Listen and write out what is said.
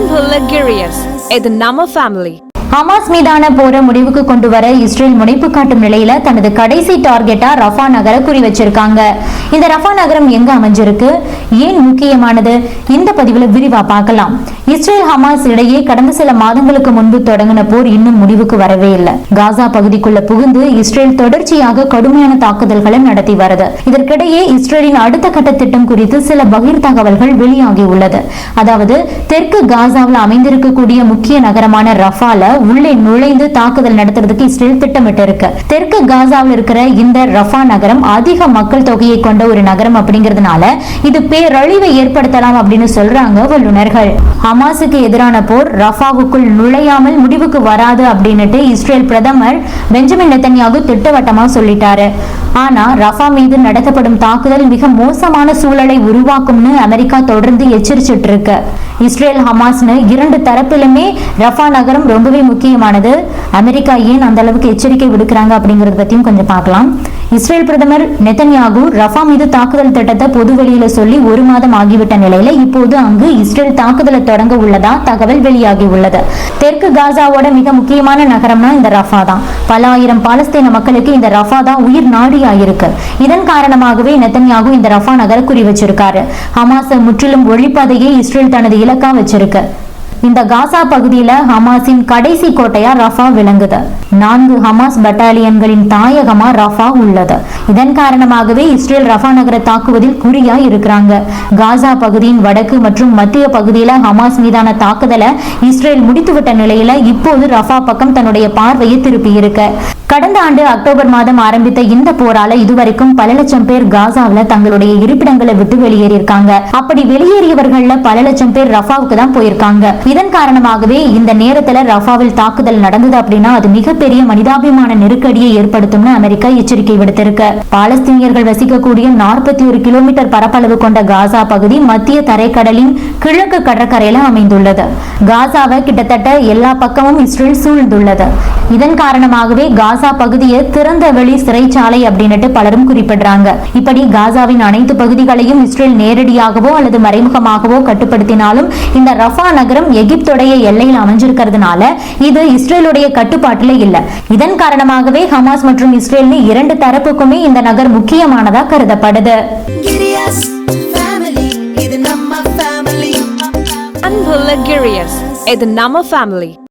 அன்புள்ள கிரியஸ் இது நம்ம ஃபேமிலி ஹமாஸ் மீதான போரை முடிவுக்கு கொண்டு வர இஸ்ரேல் முனைப்பு காட்டும் நிலையில தனது கடைசி டார்கெட்டா ரஃபா நகர குறி வச்சிருக்காங்க. இந்த ரஃபா நகரம் எங்க அமைஞ்சிருக்கு? ஏன் முக்கியமானது? இந்த பதிவுல விரிவா பார்க்கலாம். இஸ்ரேல் ஹமாஸ் இடையே கடந்த சில மாதங்களுக்கு முன்பு தொடங்கின போர் இன்னும் முடிவுக்கு வரவே இல்லை. காசா பகுதிக்குள்ள புகுந்து இஸ்ரேல் தொடர்ச்சியாக கடுமையான தாக்குதல்களை நடத்தி வருது. இதற்கிடையே இஸ்ரேலின் அடுத்த கட்ட திட்டம் குறித்து சில பகிர் தகவல்கள் வெளியாகி உள்ளது. அதாவது தெற்கு காசாவில் அமைந்திருக்கக்கூடிய முக்கிய நகரமான ரஃபால உள்ளே நுழைந்து தாக்குதல் நடத்துறதுக்கு இஸ்ரேல் திட்டமிட்டு இருக்கு தெற்கு காசாவில் இருக்கிற இந்த ரஃபா நகரம் அதிக மக்கள் தொகையை கொண்ட ஒரு நகரம் அப்படிங்கிறதுனால இது பேரழிவை ஏற்படுத்தலாம் அப்படின்னு சொல்றாங்க வல்லுநர்கள். ஹமாஸுக்கு எதிரான போர் ரஃபாவுக்குள் நுழையாமல் முடிவுக்கு வராது அப்படின்னுட்டு இஸ்ரேல் பிரதமர் பெஞ்சமின் நெத்தன்யாகு திட்டவட்டமா சொல்லிட்டாரு. ஆனா ரஃபா மீது நடத்தப்படும் தாக்குதல் மிக மோசமான சூழலை உருவாக்கும்னு அமெரிக்கா தொடர்ந்து எச்சரிச்சிட்டு இருக்கு. இஸ்ரேல் ஹமாஸ்னு இரண்டு தரப்பிலுமே ரஃபா நகரம் ரொம்பவே முக்கியமானது. அமெரிக்கா ஏன் அந்த அளவுக்கு எச்சரிக்கை விடுக்கிறாங்க அப்படிங்கறத பத்தியும் கொஞ்சம் பார்க்கலாம். இஸ்ரேல் பிரதமர் நெத்தன்யாகு ரஃபா மீது தாக்குதல் திட்டத்தை பொது வெளியில சொல்லி ஒரு மாதம் ஆகிவிட்ட நிலையில இப்போது அங்கு இஸ்ரேல் தாக்குதலை தொடங்க உள்ளதா தகவல் வெளியாகி உள்ளது. தெற்கு காசாவோட மிக முக்கியமான நகரம்னா இந்த ரஃபா தான். பல ஆயிரம் பாலஸ்தீன மக்களுக்கு இந்த ரஃபா தான் உயிர் நாடியா இருக்கு இதன் காரணமாகவே நெத்தன்யாகு இந்த ரஃபா நகர குறி வச்சிருக்காரு. ஹமாஸை முற்றிலும் ஒழிப்பதையே இஸ்ரேல் தனது இலக்கா வச்சிருக்கு. இந்த காசா பகுதியில ஹமாஸின் கடைசி கோட்டையா ரஃபா விளங்குது. நான்கு ஹமாஸ் பட்டாலியன்களின் தாயகமா ரஃபா உள்ளது. இதன் காரணமாகவே இஸ்ரேல் ரஃபா நகரை தாக்குவதில் குறியா இருக்கிறாங்க. காசா பகுதியின் வடக்கு மற்றும் மத்திய பகுதியில ஹமாஸ் மீதான தாக்குதலை இஸ்ரேல் முடித்துவிட்ட நிலையில இப்போது ரஃபா பக்கம் தன்னுடைய பார்வையை திருப்பி இருக்க கடந்த ஆண்டு அக்டோபர் மாதம் ஆரம்பித்த இந்த போரால இதுவரைக்கும் பல லட்சம் பேர் காசாவில் தங்களுடைய இருப்பிடங்களை விட்டு வெளியேறியிருக்காங்க. அப்படி வெளியேறியவர்கள்ல பல லட்சம் பேர் ரஃபாவுக்கு தான் போயிருக்காங்க. இதன் காரணமாகவே இந்த நேரத்துல ரஃபாவில் தாக்குதல் நடந்தது அப்படின்னா அது மிகப்பெரிய மனிதாபிமான நெருக்கடியை ஏற்படுத்தும்னு அமெரிக்கா எச்சரிக்கை விடுத்திருக்கு. பாலஸ்தீனியர்கள் வசிக்கக்கூடிய நாற்பத்தி ஒரு கிலோமீட்டர் பரப்பளவு கொண்ட காசா பகுதி மத்திய தரைக்கடலின் கிழக்கு கடற்கரையில அமைந்துள்ளது. காசாவை கிட்டத்தட்ட எல்லா பக்கமும் இஸ்ரேல் சூழ்ந்துள்ளது. இதன் காரணமாகவே காசா பகுதியை திறந்த வெளி சிறைச்சாலை அப்படின்னுட்டு பலரும் குறிப்பிடுறாங்க. இப்படி காசாவின் அனைத்து பகுதிகளையும் இஸ்ரேல் நேரடியாகவோ அல்லது மறைமுகமாகவோ கட்டுப்படுத்தினாலும் இந்த ரஃபா நகரம் எகிப்துடைய எல்லையில் அமைஞ்சிருக்கிறதுனால இது இஸ்ரேலுடைய கட்டுப்பாட்டில் இல்ல. இதன் காரணமாகவே ஹமாஸ் மற்றும் இஸ்ரேல்னு இரண்டு தரப்புக்குமே இந்த நகர் முக்கியமானதா கருதப்படுது. இது நம்ம ஃபேமிலி